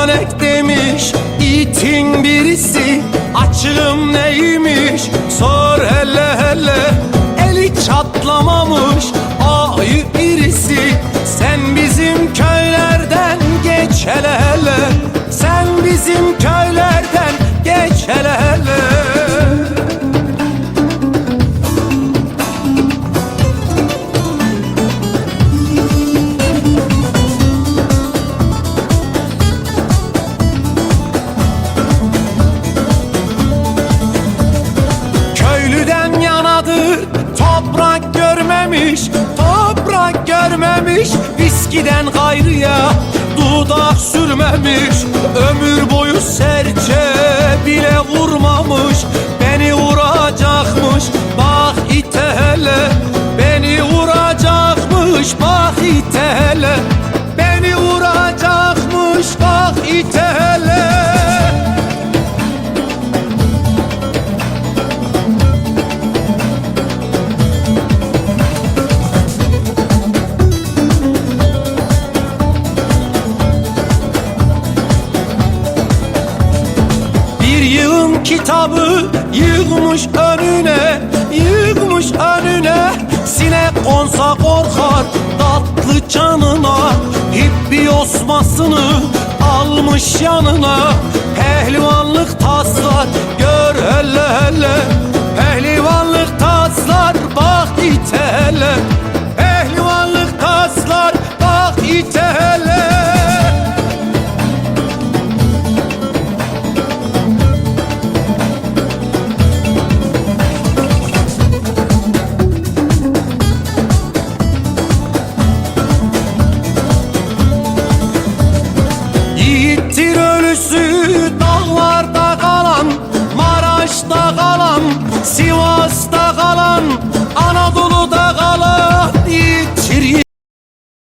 Dönek demiş itin birisi Açığım neymiş? Sor hele hele Eli çatlamamış ayı birisi. Sen bizim köylerden geç hele hele görmemiş Toprak görmemiş viskiden gayrıya Dudak sürmemiş. Ömür boyu serçe bile vurmamış Beni vuracakmış bak ite hele Beni vuracakmış bak ite hele kitabı yığmış önüne Yığmış önüne. Sinek konsa korkar tatlı canına Hippi osmasını almış yanına. Pehlivanlık taslar gör hele